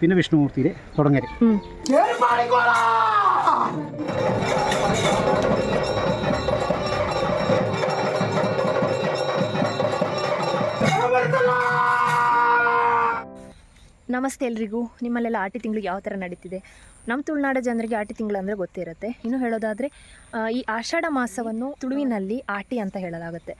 പിന്നെ വിഷ്ണുമൂർത്തിയുടെ തുടങ്ങൽ ಹ್ಮ್ ನಮಸ್ತೆ ಎಲ್ರಿಗೂ ನಿಮ್ಮಲ್ಲೆಲ್ಲ ಆಟಿ ತಿಂಗಳು ಯಾವ ಥರ ನಡೀತಿದೆ ನಮ್ಮ ತುಳುನಾಡ ಜನರಿಗೆ ಆಟಿ ತಿಂಗಳು ಅಂದರೆ ಗೊತ್ತಿರುತ್ತೆ ಇನ್ನು ಹೇಳೋದಾದರೆ ಆ, ಈ ಆಷಾಢ ಮಾಸವನ್ನು ತುಳುವಿನಲ್ಲಿ ಆಟಿ ಅಂತ ಹೇಳಲಾಗುತ್ತೆ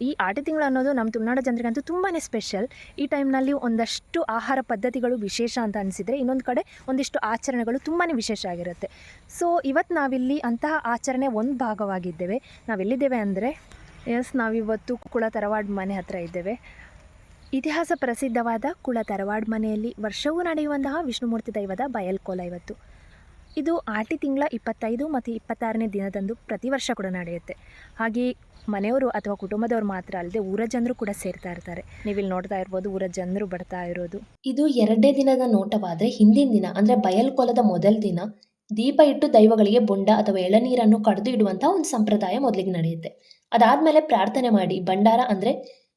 ಈ ಆಟಿ ತಿಂಗಳು ಅನ್ನೋದು ನಮ್ಮ ತುಳುನಾಡ ಜನರಿಗಂತೂ ತುಂಬಾ ಸ್ಪೆಷಲ್. ಈ ಟೈಮ್ನಲ್ಲಿ ಒಂದಷ್ಟು ಆಹಾರ ಪದ್ಧತಿಗಳು ವಿಶೇಷ ಅಂತ ಅನಿಸಿದರೆ ಇನ್ನೊಂದು ಕಡೆ ಒಂದಿಷ್ಟು ಆಚರಣೆಗಳು ತುಂಬಾ ವಿಶೇಷ ಆಗಿರುತ್ತೆ. ಸೊ ಇವತ್ತು ನಾವಿಲ್ಲಿ ಅಂತಹ ಆಚರಣೆ ಒಂದು ಭಾಗವಾಗಿದ್ದೇವೆ. ನಾವೆಲ್ಲಿದ್ದೇವೆ ಅಂದರೆ ಎಸ್ ನಾವಿವತ್ತು ಕುಳ ತರವಾಡ್ ಮನೆ ಹತ್ರ ಇದ್ದೇವೆ. ಇತಿಹಾಸ ಪ್ರಸಿದ್ಧವಾದ ಕುಳ ತರವಾಡ್ ಮನೆಯಲ್ಲಿ ವರ್ಷವೂ ನಡೆಯುವಂತಹ ವಿಷ್ಣುಮೂರ್ತಿ ದೈವದ ಬಯಲ್ಕೋಲ ಇವತ್ತು. ಇದು ಆಟಿ ತಿಂಗಳ ಇಪ್ಪತ್ತೈದು ಮತ್ತು ಇಪ್ಪತ್ತಾರನೇ ದಿನದಂದು ಪ್ರತಿ ವರ್ಷ ಕೂಡ ನಡೆಯುತ್ತೆ. ಹಾಗೆ ಮನೆಯವರು ಅಥವಾ ಕುಟುಂಬದವರು ಮಾತ್ರ ಅಲ್ಲದೆ ಊರ ಜನರು ಕೂಡ ಸೇರ್ತಾ ಇರ್ತಾರೆ. ನೀವಿಲ್ಲಿ ನೋಡ್ತಾ ಇರ್ಬೋದು ಊರ ಜನರು ಬರ್ತಾ ಇರೋದು. ಇದು ಎರಡೇ ದಿನದ ನೋಟವಾದರೆ ಹಿಂದಿನ ದಿನ, ಅಂದರೆ ಬಯಲ್ಕೊಲದ ಮೊದಲ ದಿನ, ದೀಪ ಇಟ್ಟು ದೈವಗಳಿಗೆ ಬೊಂಡ ಅಥವಾ ಎಳನೀರನ್ನು ಕಡಿದು ಇಡುವಂತಹ ಒಂದು ಸಂಪ್ರದಾಯ ಮೊದಲಿಗೆ ನಡೆಯುತ್ತೆ. ಅದಾದಮೇಲೆ ಪ್ರಾರ್ಥನೆ ಮಾಡಿ, ಭಂಡಾರ ಅಂದರೆ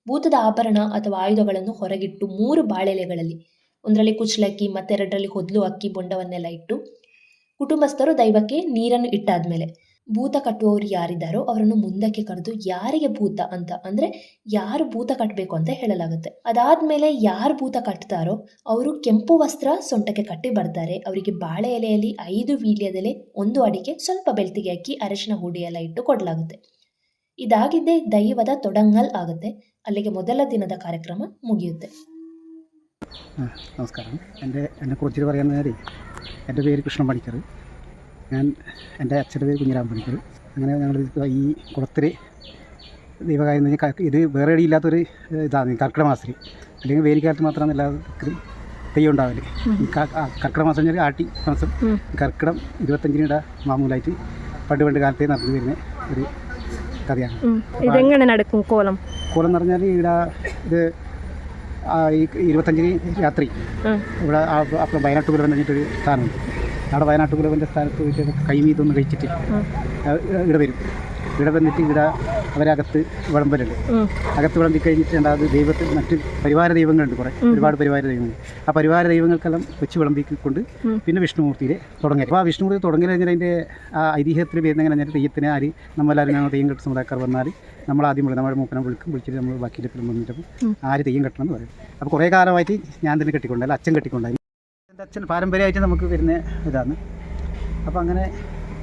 ಭೂತದ ಆಭರಣ ಅಥವಾ ಆಯುಧಗಳನ್ನು ಹೊರಗಿಟ್ಟು ಮೂರು ಬಾಳೆಲೆಗಳಲ್ಲಿ, ಒಂದರಲ್ಲಿ ಕುಚ್ಚಲಕ್ಕಿ, ಮತ್ತೆರಡರಲ್ಲಿ ಹೊದ್ಲು, ಅಕ್ಕಿ, ಬೊಂಡವನ್ನೆಲ್ಲ ಇಟ್ಟು ಕುಟುಂಬಸ್ಥರು ದೈವಕ್ಕೆ ನೀರನ್ನು ಇಟ್ಟಾದ್ಮೇಲೆ ಭೂತ ಕಟ್ಟುವವರು ಯಾರಿದ್ದಾರೋ ಅವರನ್ನು ಮುಂದಕ್ಕೆ ಕರೆದು ಯಾರಿಗೆ ಭೂತ ಅಂತ ಅಂದರೆ ಯಾರು ಭೂತ ಕಟ್ಟಬೇಕು ಅಂತ ಹೇಳಲಾಗುತ್ತೆ. ಅದಾದ್ಮೇಲೆ ಯಾರು ಭೂತ ಕಟ್ತಾರೋ ಅವರು ಕೆಂಪು ವಸ್ತ್ರ ಸೊಂಟಕ್ಕೆ ಕಟ್ಟಿ ಬರ್ತಾರೆ. ಅವರಿಗೆ ಬಾಳೆ ಎಲೆಯಲ್ಲಿ ಐದು ವೀಳ್ಯದೆಲೆ ಒಂದು ಅಡಿಕೆ ಸ್ವಲ್ಪ ಬೆಳ್ತಿಗೆ ಅಕ್ಕಿ ಅರಿಶಿನ ಹುಡಿ ಎಲ್ಲ ಇಟ್ಟು ಕೊಡಲಾಗುತ್ತೆ. ಇದಾಗಿದ್ದೇ ದೈವದ ತೊಡಂಗಲ್ ಆಗುತ್ತೆ. ಅಲ್ಲಿಗೆ ಮೊದಲ ದಿನದ ಕಾರ್ಯಕ್ರಮ മുಗಿಯುತ್ತೆ ആ, നമസ്കാരം. എന്റെ പറയാൻ നേരെ എന്റെ പേര് കൃഷ്ണൻ പണിക്കർ ഞാൻ എന്റെ അച്ഛന്റെ പേര് കുഞ്ഞിരാമൻ പണിക്കർ അങ്ങനെ ഞങ്ങൾ ഈ കുളത്തിൽ ദൈവകാര്യം ഇത് വേറെ ഇല്ലാത്തൊരു ഇതാണ് കർക്കിടക മാസത്തിൽ അല്ലെങ്കിൽ വേലിക്കാലത്ത് മാത്രമാണ് എല്ലാവർക്കും തെയ്യം ഉണ്ടാവൽ. ഈ കർക്കിടക മാസം പറഞ്ഞാൽ ആട്ടി മാസം. കർക്കിടം ഇരുപത്തഞ്ചിനിട മാമൂലായിട്ട് പണ്ട് പണ്ട് കാലത്തേ നടന്നു വരുന്ന ഒരു കഥയാണ്. ഇതെങ്ങനെ നടക്കും കോലം? കോലം എന്ന് പറഞ്ഞാൽ ഇവിടെ ഇത് ഈ ഇരുപത്തഞ്ചിന് രാത്രി. ഇവിടെ അപ്പം വയനാട്ട് കുലവൻ കഴിഞ്ഞിട്ടൊരു സ്ഥാനമുണ്ട് അവിടെ വയനാട്ട് കുലവന്റെ സ്ഥാനത്ത് പോയിട്ട് കൈമീതൊന്ന് കഴിച്ചിട്ട്. ഇവിടെ വരും ഇവിടെ വന്നിട്ട് ഇവിടെ അവരകത്ത് വിളമ്പലുണ്ട്. അകത്ത് വിളമ്പി കഴിഞ്ഞിട്ട് രണ്ടാമത് ദൈവത്തിൽ മറ്റ് പരിവാര ദൈവങ്ങളുണ്ട് കുറേ. ഒരുപാട് പരിവാര ദൈവങ്ങൾ. ആ പരിവാര ദൈവങ്ങൾക്കെല്ലാം വെച്ച് വിളമ്പിക്കൊണ്ട്. പിന്നെ വിഷ്ണുമൂർത്തിയിൽ തുടങ്ങി. അപ്പോൾ ആ വിഷ്ണുമൂർത്തി തുടങ്ങി കഴിഞ്ഞാൽ അതിന്റെ ആ ഐതിഹ്യത്തിൽ വരുന്ന എങ്ങനെ കഴിഞ്ഞാൽ തെയ്യത്തിന് ആര് നമ്മളെല്ലാവരും ഞങ്ങൾ തെയ്യം കെട്ട് സമുദായക്കാർ വന്നാൽ നമ്മൾ ആദ്യം വിളിക്കും നമ്മുടെ മൂപ്പനെ വിളിക്കും വിളിച്ചിട്ട് നമ്മൾ ബാക്കി ബാക്കിയിലെപ്പോഴും വന്നിട്ട്. ആര് തെയ്യം കെട്ടണം എന്ന് പറയും. അപ്പോൾ കുറേ കാലമായിട്ട് ഞാൻ തന്നെ കെട്ടിക്കൊണ്ടായി അച്ഛൻ കെട്ടിക്കൊണ്ടായി എന്റെ അച്ഛൻ പാരമ്പര്യമായിട്ട് നമുക്ക് വരുന്ന ഇതാണ്. അപ്പോൾ അങ്ങനെ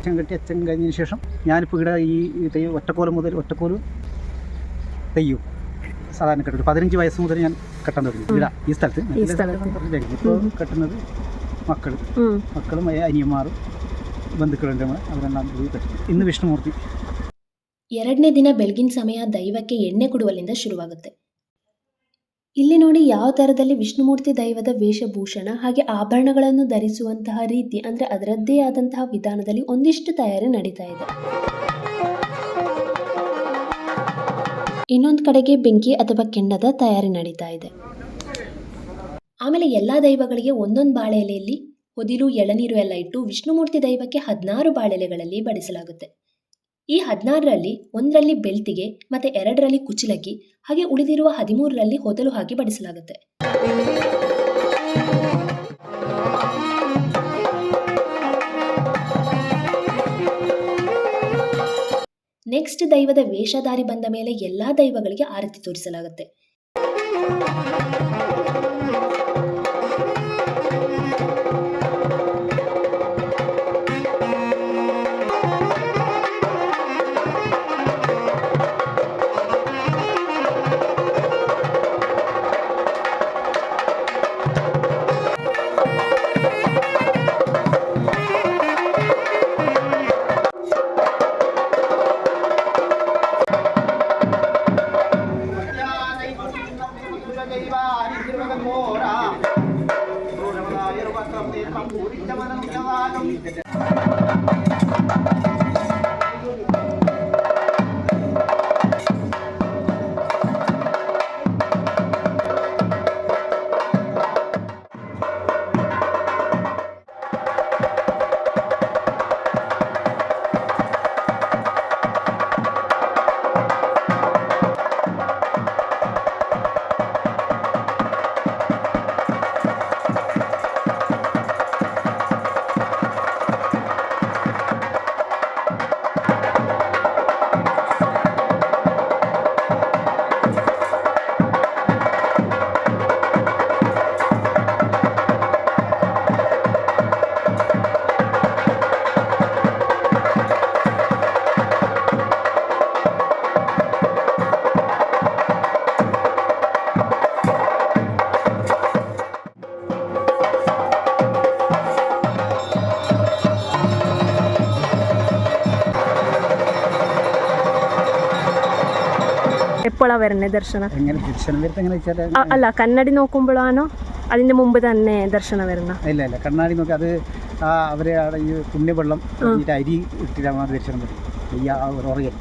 അച്ഛൻ കെട്ടി അച്ഛൻ കഴിഞ്ഞതിന് ശേഷം ഞാനിപ്പോൾ ഇവിടെ ഈ ഈ തെയ്യം ഒറ്റക്കോലം മുതൽ ഒറ്റക്കോലും തെയ്യവും സാധാരണ കെട്ടും പതിനഞ്ച് വയസ്സ് മുതൽ ഞാൻ കെട്ടാൻ തുടങ്ങി ഇവിടെ ഈ സ്ഥലത്ത് ഈ സ്ഥലത്ത്. ഇപ്പോൾ കെട്ടുന്നത് മക്കൾ ಹ್ಮ್ മക്കളും അയ- അനിയന്മാരും ബന്ധുക്കളുണ്ട് നമ്മൾ അവരെല്ലാം കൂടി കെട്ടും ഇന്ന് വിഷ്ണുമൂർത്തി ಎರಡನೇ ದಿನ ಬೆಳಗಿನ ಸಮಯ ದೈವಕ್ಕೆ ಎಣ್ಣೆ ಕೊಡುವಲ್ಲಿಂದ ಶುರುವಾಗುತ್ತೆ ಇಲ್ಲಿ ನೋಡಿ ಯಾವ ತರದಲ್ಲಿ ವಿಷ್ಣುಮೂರ್ತಿ ದೈವದ ವೇಷಭೂಷಣ ಹಾಗೆ ಆಭರಣಗಳನ್ನು ಧರಿಸುವಂತಹ ರೀತಿ, ಅಂದ್ರೆ ಅದರದ್ದೇ ಆದಂತಹ ವಿಧಾನದಲ್ಲಿ ಒಂದಿಷ್ಟು ತಯಾರಿ ನಡೀತಾ ಇದೆ. ಇನ್ನೊಂದು ಕಡೆಗೆ ಬೆಂಕಿ ಅಥವಾ ಕೆಂಡದ ತಯಾರಿ ನಡೀತಾ ಇದೆ. ಆಮೇಲೆ ಎಲ್ಲ ದೈವಗಳಿಗೆ ಒಂದೊಂದು ಬಾಳೆಲೆಯಲ್ಲಿ ಹೊದಿಲು, ಎಳನೀರು ಎಲ್ಲ ಇಟ್ಟು ವಿಷ್ಣುಮೂರ್ತಿ ದೈವಕ್ಕೆ ಹದಿನಾರು ಬಾಳೆಲೆಗಳಲ್ಲಿ ಬಡಿಸಲಾಗುತ್ತೆ. ಈ ಹದಿನಾರರಲ್ಲಿ ಒಂದರಲ್ಲಿ ಬೆಳ್ತಿಗೆ ಮತ್ತೆ ಎರಡರಲ್ಲಿ ಕುಚ್ಚಲಕ್ಕಿ ಹಾಗೆ ಉಳಿದಿರುವ ಹದಿಮೂರರಲ್ಲಿ ಹೊದಲು ಹಾಕಿ ಬಡಿಸಲಾಗುತ್ತೆ. ನೆಕ್ಸ್ಟ್ ದೈವದ ವೇಷಧಾರಿ ಬಂದ ಮೇಲೆ ಎಲ್ಲಾ ದೈವಗಳಿಗೆ ಆರತಿ ತೋರಿಸಲಾಗುತ್ತೆ. ഇപ്പോഴാണ് വരുന്നത് ദർശനം അല്ല കണ്ണടി നോക്കുമ്പോഴാണോ അതിന് മുമ്പ് തന്നെ ദർശനം വരുന്ന? ഇല്ല ഇല്ല. കണ്ണാടി നോക്കി അത് അവരെ ഈ പുണ്യവെള്ളം അരി ഇട്ടിട്ടാണ് ദർശനം വരും ഈ ഉറയൽ.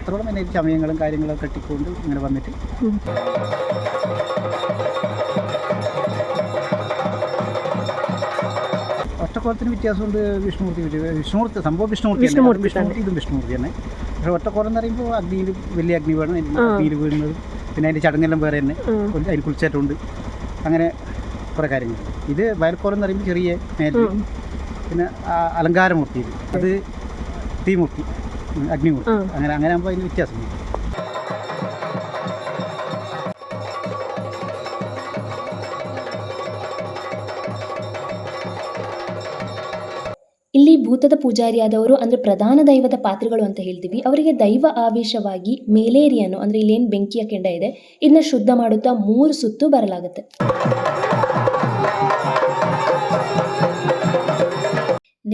അത്രോളം തന്നെ സമയങ്ങളും കാര്യങ്ങളും കെട്ടിക്കൊണ്ട് ഇങ്ങനെ വന്നിട്ട് ഒറ്റക്കോളത്തിന് വ്യത്യാസമുണ്ട് വിഷ്ണുമൂർത്തി. വിഷ്ണുമൂർത്തി സംഭവം വിഷ്ണുമൂർത്തി വിഷ്ണുമൂർത്തി ഇതും വിഷ്ണുമൂർത്തി തന്നെ. പക്ഷേ ഒറ്റക്കോലം എന്ന് പറയുമ്പോൾ അഗ്നിയിൽ വലിയ അഗ്നി വേണം. അഗ്നിയിൽ വീഴുന്നത്. പിന്നെ അതിന്റെ ചടങ്ങെല്ലാം വേറെ തന്നെ. അതിന് കുളിച്ചേറ്റമുണ്ട്. അങ്ങനെ കുറേ കാര്യങ്ങൾ. ഇത് വയൽക്കോലം എന്ന് പറയുമ്പോൾ ചെറിയ മേൽ പിന്നെ അലങ്കാരമൂർത്തി. അത് തീമൂർത്തി. അഗ്നിമൂർത്തി. അങ്ങനെ അങ്ങനെ ആകുമ്പോൾ അതിന് വ്യത്യാസമുണ്ട്. ಭೂತದ ಪೂಜಾರಿಯಾದವರು, ಅಂದ್ರೆ ಪ್ರಧಾನ ದೈವದ ಪಾತ್ರೆಗಳು ಅಂತ ಹೇಳ್ತೀವಿ. ಅವರಿಗೆ ದೈವ ಆವೇಶವಾಗಿ ಮೇಲೇರಿಯನ್ನು, ಅಂದ್ರೆ ಇಲ್ಲೇನು ಬೆಂಕಿಯ ಕೆಂಡ ಇದೆ ಇದನ್ನ ಶುದ್ಧ ಮಾಡುತ್ತಾ ಮೂರು ಸುತ್ತು ಬರಲಾಗುತ್ತೆ.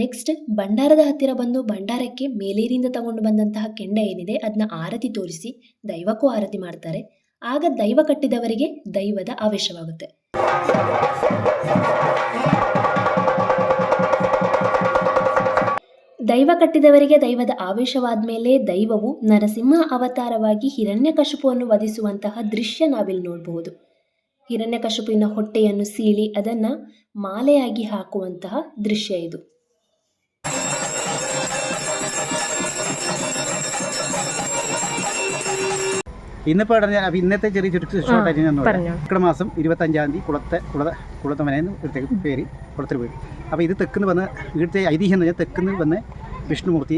ನೆಕ್ಸ್ಟ್ ಭಂಡಾರದ ಹತ್ತಿರ ಬಂದು ಭಂಡಾರಕ್ಕೆ ಮೇಲೇರಿಯಿಂದ ತಗೊಂಡು ಬಂದಂತಹ ಕೆಂಡ ಏನಿದೆ ಅದನ್ನ ಆರತಿ ತೋರಿಸಿ ದೈವಕ್ಕೂ ಆರತಿ ಮಾಡ್ತಾರೆ. ಆಗ ದೈವ ಕಟ್ಟಿದವರಿಗೆ ದೈವದ ಆವೇಶವಾಗುತ್ತೆ. ದೈವ ಕಟ್ಟಿದವರಿಗೆ ದೈವದ ಆವೇಶವಾದ ಮೇಲೆ ದೈವವು ನರಸಿಂಹ ಅವತಾರವಾಗಿ ಹಿರಣ್ಯಕಶಿಪುವನ್ನು ವಧಿಸುವಂತಹ ದೃಶ್ಯ ನಾವಿಲ್ಲಿ ನೋಡಬಹುದು ಹಿರಣ್ಯಕಶಿಪುವಿನ ಹೊಟ್ಟೆಯನ್ನು ಸೀಳಿ ಅದನ್ನ ಮಾಲೆಯಾಗಿ ಹಾಕುವಂತಹ ದೃಶ್ಯ ಇದು ഇന്നിപ്പോൾ പറഞ്ഞാൽ അപ്പോൾ ഇന്നത്തെ ചെറിയ ചുരുക്ക് ഷോർട്ടായിട്ട് ഞാൻ പറഞ്ഞോ. കർക്കിടക മാസം ഇരുപത്തഞ്ചാം തീയതി കുളത്തെ കുള കുളത്തമനെന്ന് ഇവിടുത്തെ പേര് കുളത്തിൽ പേര് അപ്പോൾ ഇത് തെക്കുന്ന് വന്ന് ഇവിടുത്തെ ഐതിഹ്യം എന്ന് പറഞ്ഞാൽ തെക്കുന്ന് വന്ന് വിഷ്ണുമൂർത്തി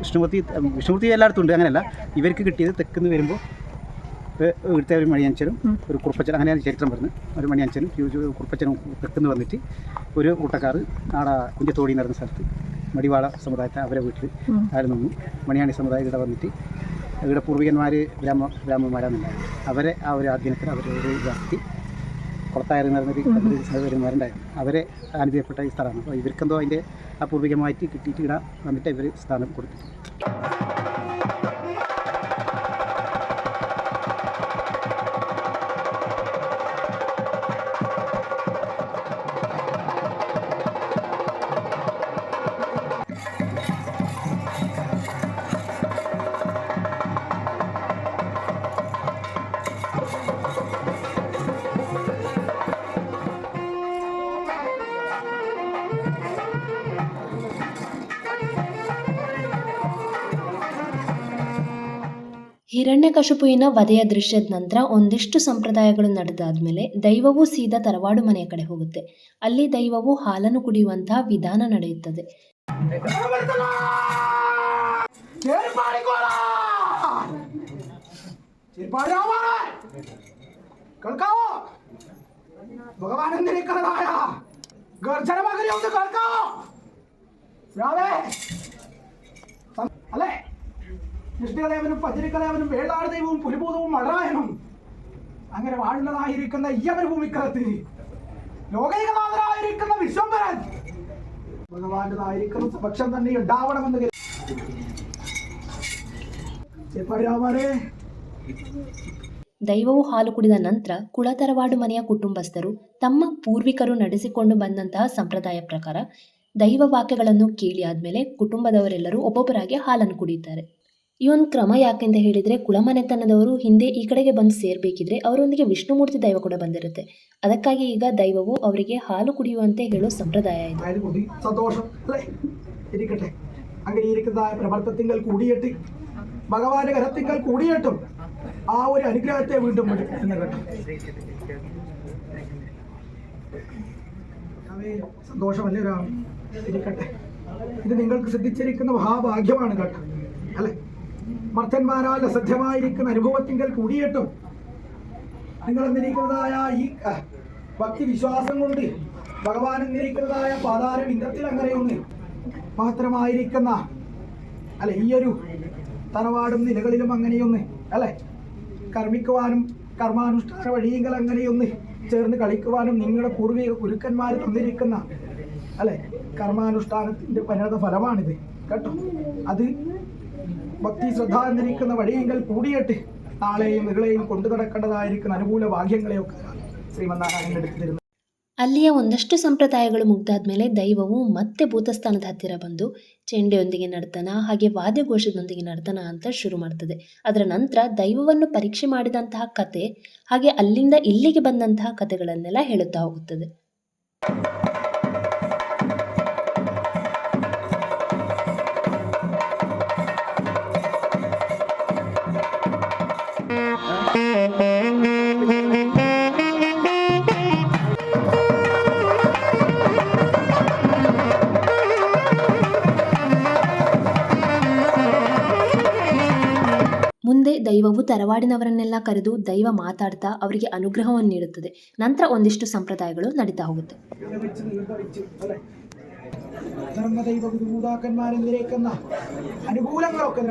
വിഷ്ണുമൂർത്തി വിഷ്ണുമൂർത്തി എല്ലായിടത്തും ഉണ്ട് അങ്ങനെയല്ല ഇവർക്ക് കിട്ടിയത് തെക്കുന്ന് വരുമ്പോൾ ഇവിടുത്തെ ഒരു മണിയഞ്ചനും. ഒരു കുറുപ്പച്ചൻ അങ്ങനെയാണ് ചരിത്രം വരുന്നത് ഒരു മണിയഞ്ചനും കുറുപ്പച്ചനും തെക്കുന്ന് വന്നിട്ട് ഒരു കൂട്ടക്കാർ ആടെ കുഞ്ചത്തോടി തോടി നടന്ന സ്ഥലത്ത് മടിവാള സമുദായത്തെ അവരെ വീട്ടിൽ. ആര് നിന്നു മണിയാണി സമുദായം ഇവിടെ വന്നിട്ട് ഇവിടെ പൂർവികന്മാർ ബ്രാഹ്മ ബ്രാഹ്മന്മാരാണെന്നുണ്ടായിരുന്നു അവരെ ആ ഒരു ആധീനത്തിൽ അവരെ ഒരു ഇതാക്കി പറഞ്ഞൊരു സഹോദരന്മാരുണ്ടായിരുന്നു അവരെ അനുഭവപ്പെട്ട ഈ സ്ഥലമാണ്. അപ്പോൾ ഇവർക്കെന്തോ അതിന്റെ അപൂർവികമായിട്ട് പൂർവികമായിട്ട് കിട്ടിയിട്ട് ഇടാൻ വന്നിട്ട് ഇവർ സ്ഥാനം കൊടുത്തു ಹಿರಣ್ಯಕಶಿಪುವಿನ ವಧೆಯ ದೃಶ್ಯದ ನಂತರ ಒಂದಿಷ್ಟು ಸಂಪ್ರದಾಯಗಳು ನಡೆದಾದ್ಮೇಲೆ ದೈವವು ಸೀದಾ ತರವಾಡು ಮನೆಯ ಕಡೆ ಹೋಗುತ್ತೆ. ಅಲ್ಲಿ ದೈವವು ಹಾಲನ್ನು ಕುಡಿಯುವಂತಹ ವಿಧಾನ ನಡೆಯುತ್ತದೆ. ಅಲ್ಲೇ ഭഗവാൻ എന്തിരിക്കുന്നതായ ഗർജനമകരി ഒന്ന് കേൾക്കാവോ രാവേ സം- അല്ലേ നിഷ്ഠകളേവനും പചരിക്കലേവനും വേളാട് ദൈവവും പുലിഭൂതവും മടറായനും അങ്ങനെ വാഴുന്നതായിരിക്കുന്ന ഈയവർ ഭൂമിക്കകത്ത് ലോകൈകനാഥനായിരിക്കുന്ന വിശ്വംഭരൻ ഭഗവാന്റേതായിരിക്കുന്ന സമക്ഷം തന്നെ ഉണ്ടാവണമെന്ന് കരുതി. ഏർപ്പാട് രാമാരേ ದೈವವು ಹಾಲು ಕುಡಿದ ನಂತರ ಕುಳತರವಾಡು ಮನೆಯ ಕುಟುಂಬಸ್ಥರು ತಮ್ಮ ಪೂರ್ವಿಕರು ನಡೆಸಿಕೊಂಡು ಬಂದಂತಹ ಸಂಪ್ರದಾಯ ಪ್ರಕಾರ ದೈವ ವಾಕ್ಯಗಳನ್ನು ಕೇಳಿ ಆದ್ಮೇಲೆ ಕುಟುಂಬದವರೆಲ್ಲರೂ ಒಬ್ಬೊಬ್ಬರಾಗಿ ಹಾಲನ್ನು ಕುಡಿಯುತ್ತಾರೆ ಈ ಒಂದು ಕ್ರಮ ಯಾಕೆಂತ ಹೇಳಿದ್ರೆ ಕುಳಮನೆತನದವರು ಹಿಂದೆ ಈ ಕಡೆಗೆ ಬಂದು ಸೇರ್ಬೇಕಿದ್ರೆ ಅವರೊಂದಿಗೆ ವಿಷ್ಣುಮೂರ್ತಿ ದೈವ ಕೂಡ ಬಂದಿರುತ್ತೆ ಅದಕ್ಕಾಗಿ ಈಗ ದೈವವು ಅವರಿಗೆ ಹಾಲು ಕುಡಿಯುವಂತೆ ಹೇಳೋ ಸಂಪ್ರದಾಯ ಇದು ആയത് കൂടി സന്തോഷം അല്ലേ ഇരിക്കട്ടെ അങ്ങനെ ഇരിക്കുന്നതായ പ്രവർത്തത്തിങ്കൽ കൂടിയിട്ട് ഭഗവാന്റെ കരത്തിങ്കൽ കൂടിയിട്ടും ആ ഒരു അനുഗ്രഹത്തെ വീണ്ടും വിടും എന്ന് കേട്ടോ കർത്താവേ, സന്തോഷമല്ലേ രാം ഇരിക്കട്ടെ ഇത് നിങ്ങൾക്ക് സിദ്ധിച്ചിരിക്കുന്ന മഹാഭാഗ്യമാണ് കേട്ടോ അല്ലെ മർത്തന്മാരാൽ അസധ്യമായിരിക്കുന്ന അനുഭവത്തിങ്കൽ കൂടിയിട്ടും നിങ്ങൾ എന്നിരിക്കുന്നതായ ഈ ഭക്തി വിശ്വാസം കൊണ്ട് ഭഗവാൻ എന്നിരിക്കുന്നതായ പാതാര ഇന്ദ്രത്തിൽ അങ്ങനെയൊന്ന് മാത്രമായിരിക്കുന്ന അല്ലെ ഈ ഒരു തറവാടും നിലകളിലും അങ്ങനെയൊന്ന് അല്ലെ കർമ്മിക്കുവാനും കർമാനുഷ്ഠാന വഴിയെങ്കിൽ അങ്ങനെയൊന്ന് ചേർന്ന് കളിക്കുവാനും നിങ്ങളുടെ പൂർവിക ഗുരുക്കന്മാർ തന്നിരിക്കുന്ന അല്ലെ കർമാനുഷ്ഠാനത്തിന്റെ പരിണത ഫലമാണിത്. കേട്ടോ? അത് ഭക്തി ശ്രദ്ധ എന്നിരിക്കുന്ന വഴിയെങ്കിൽ കൂടിയിട്ട് നാളെയും ഇകളെയും കൊണ്ടു നടക്കേണ്ടതായിരിക്കുന്ന അനുകൂല ഭാഗ്യങ്ങളെയൊക്കെ ശ്രീമന്നാരായണൻ എടുത്തു തരുന്നു ಅಲ್ಲಿಯ ಒಂದಷ್ಟು ಸಂಪ್ರದಾಯಗಳು ಮುಗ್ದಾದ್ಮೇಲೆ ದೈವವು ಮತ್ತೆ ಭೂತಸ್ಥಾನದ ಹತ್ತಿರ ಬಂದು ಚೆಂಡೆಯೊಂದಿಗೆ ನರ್ತನ ಹಾಗೆ ವಾದ್ಯಘೋಷದೊಂದಿಗೆ ನರ್ತನ ಅಂತ ಶುರು ಮಾಡ್ತದೆ ಅದರ ನಂತರ ದೈವವನ್ನು ಪರೀಕ್ಷೆ ಮಾಡಿದಂತಹ ಕತೆ ಹಾಗೆ ಅಲ್ಲಿಂದ ಇಲ್ಲಿಗೆ ಬಂದಂತಹ ಕತೆಗಳನ್ನೆಲ್ಲ ಹೇಳುತ್ತಾ ಹೋಗುತ್ತದೆ ತರವಾಡಿನವರನ್ನೆಲ್ಲ ಕರೆದು ದೈವ ಮಾತಾಡ್ತಾ ಅವರಿಗೆ ಅನುಗ್ರಹವನ್ನು ನೀಡುತ್ತದೆ ನಂತರ ಒಂದಿಷ್ಟು ಸಂಪ್ರದಾಯಗಳು ನಡೀತಾ ಹೋಗುತ್ತೆ വെച്ച് നിർവഹിച്ച് അല്ലെ ധർമ്മദൈവ ഗുരുഭൂതാക്കന്മാരെതിരേക്കുന്ന അനുകൂലങ്ങളൊക്കെ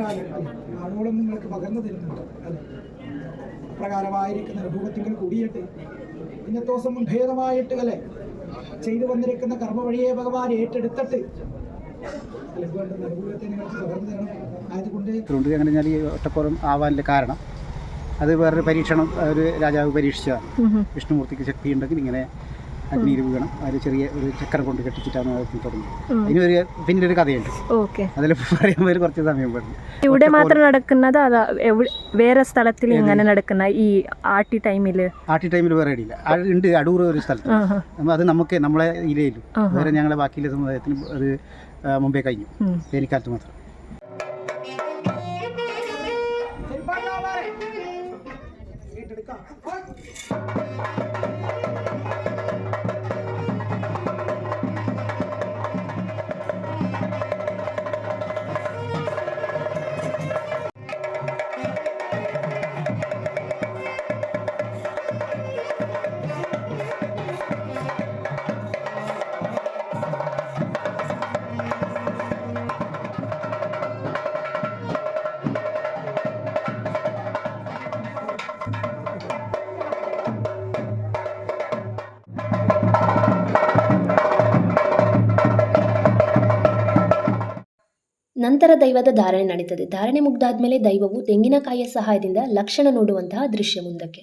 ആളോളം നിങ്ങൾക്ക് പകർന്നു തരുന്നുണ്ട് അല്ലെ പ്രകാരമായിരിക്കുന്ന അനുഭവത്തിങ്ങൾ കൂടിയിട്ട് ഇന്നത്തെ ദിവസം ഭേദമായിട്ട് അല്ലെ ചെയ്തു വന്നിരിക്കുന്ന കർമ്മ വഴിയെ ഭഗവാൻ ഏറ്റെടുത്തിട്ട് അല്ലെ വേണ്ടുന്ന അനുകൂലത്തെ നിങ്ങൾക്ക് പകർന്നു തരണം ആയതുകൊണ്ട് അതുകൊണ്ട് അങ്ങനെ ഞാൻ ഈ ഒറ്റപ്പുറം ആവാനുള്ള കാരണം അത് വേറൊരു പരീക്ഷണം ഒരു രാജാവ് പരീക്ഷിച്ചതാണ്. വിഷ്ണുമൂർത്തിക്ക് ശക്തി ഉണ്ടെങ്കിൽ ഇങ്ങനെ അഗ്നിയിൽ വീണം ഒരു ചെറിയ ഒരു ചക്രം കൊണ്ട് കെട്ടിച്ചിട്ടാണ് ഒരു അതിനൊരു ഒരു കഥയുണ്ട്. ഓക്കെ. അതിൽ പേര് കുറച്ച് സമയം പറഞ്ഞു ഇവിടെ മാത്രം നടക്കുന്നത് അതാ വേറെ സ്ഥലത്തിൽ ഇങ്ങനെ നടക്കുന്ന ഈ ആട്ടി ടൈമിൽ ആട്ടി ടൈമിൽ വേറെ ഇടയില്ല. ഉണ്ട് അടൂർ ഒരു സ്ഥലത്ത്. അത് നമുക്ക് നമ്മളെ ഇലയിലും വേറെ ഞങ്ങളെ ബാക്കിയിലെ സമുദായത്തിന് അത് മുമ്പേ കഴിഞ്ഞു. വേനൽക്കാലത്ത് മാത്രം. ನಂತರ ದೈವದ ಧಾರಣೆ ನಡೀತದೆ. ಧಾರಣೆ ಮುಗ್ದಾದ್ಮೇಲೆ ದೈವವು ತೆಂಗಿನಕಾಯಿಯ ಸಹಾಯದಿಂದ ಲಕ್ಷಣ ನೋಡುವಂತಹ ದೃಶ್ಯ ಮುಂದಕ್ಕೆ.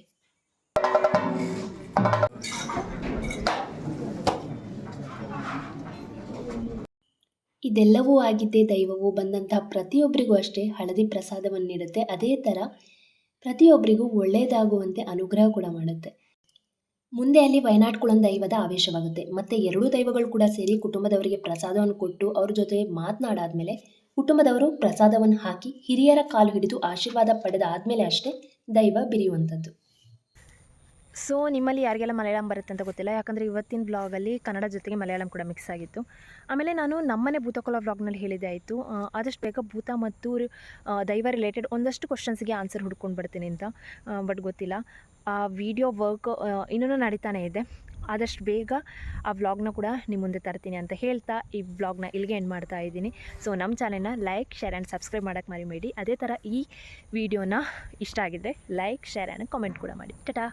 ಇದೆಲ್ಲವೂ ಆಗಿದ್ದೇ ದೈವವು ಬಂದಂತಹ ಪ್ರತಿಯೊಬ್ಬರಿಗೂ ಅಷ್ಟೇ ಹಳದಿ ಪ್ರಸಾದವನ್ನು ನೀಡುತ್ತೆ. ಅದೇ ಥರ ಪ್ರತಿಯೊಬ್ಬರಿಗೂ ಒಳ್ಳೆಯದಾಗುವಂತೆ ಅನುಗ್ರಹ ಕೂಡ ಮಾಡುತ್ತೆ. ಮುಂದೆ ಅಲ್ಲಿ ವಯನಾಡ್ ದೈವದ ಆವೇಶವಾಗುತ್ತೆ. ಮತ್ತೆ ಎರಡೂ ದೈವಗಳು ಕೂಡ ಸೇರಿ ಕುಟುಂಬದವರಿಗೆ ಪ್ರಸಾದವನ್ನು ಕೊಟ್ಟು ಅವ್ರ ಜೊತೆ ಮಾತನಾಡಾದ್ಮೇಲೆ ಕುಟುಂಬದವರು ಪ್ರಸಾದವನ್ನು ಹಾಕಿ ಹಿರಿಯರ ಕಾಲು ಹಿಡಿದು ಆಶೀರ್ವಾದ ಪಡೆದ ಆದಮೇಲೆ ಅಷ್ಟೇ ದೈವ ಬಿರಿಯುವಂಥದ್ದು. ಸೊ ನಿಮ್ಮಲ್ಲಿ ಯಾರಿಗೆಲ್ಲ ಮಲಯಾಳಂ ಬರುತ್ತೆ ಅಂತ ಗೊತ್ತಿಲ್ಲ. ಯಾಕಂದರೆ ಇವತ್ತಿನ ಬ್ಲಾಗಲ್ಲಿ ಕನ್ನಡ ಜೊತೆಗೆ ಮಲಯಾಳಂ ಕೂಡ ಮಿಕ್ಸ್ ಆಗಿತ್ತು. ಆಮೇಲೆ ನಾನು ನಮ್ಮನೆ ಭೂತಕೊಲ ಬ್ಲಾಗ್ನಲ್ಲಿ ಹೇಳಿದೆ ಆಯಿತು. ಆದಷ್ಟು ಬೇಗ ಭೂತ ಮತ್ತು ದೈವ ರಿಲೇಟೆಡ್ ಒಂದಷ್ಟು ಕ್ವಶನ್ಸ್ಗೆ ಆನ್ಸರ್ ಹುಡ್ಕೊಂಡು ಬರ್ತೀನಿ ಅಂತ. ಬಟ್ ಗೊತ್ತಿಲ್ಲ. ಆ ವಿಡಿಯೋ ವರ್ಕ್ ಇನ್ನೂ ನಡೀತಾನೆ ಇದೆ. ಆದಷ್ಟು ಬೇಗ ಆ ವ್ಲಾಗ್ನ ಕೂಡ ನಿಮ್ಮ ಮುಂದೆ ತರ್ತೀನಿ ಅಂತ ಹೇಳ್ತಾ ಈ ವ್ಲಾಗ್ನ ಇಲ್ಲಿಗೆ ಎಂಡ್ ಮಾಡ್ತಾ ಇದ್ದೀನಿ. ಸೊ ನಮ್ಮ ಚಾನೆಲ್ನ ಲೈಕ್ ಶೇರ್ ಆ್ಯಂಡ್ ಸಬ್ಸ್ಕ್ರೈಬ್ ಮಾಡೋಕ್ಕೆ ಮರಿಬೇಡಿ. ಅದೇ ಥರ ಈ ವಿಡಿಯೋನ ಇಷ್ಟ ಆಗಿದ್ದರೆ ಲೈಕ್ ಶೇರ್ ಆ್ಯಂಡ್ ಕಾಮೆಂಟ್ ಕೂಡ ಮಾಡಿ. ಟಟಾ!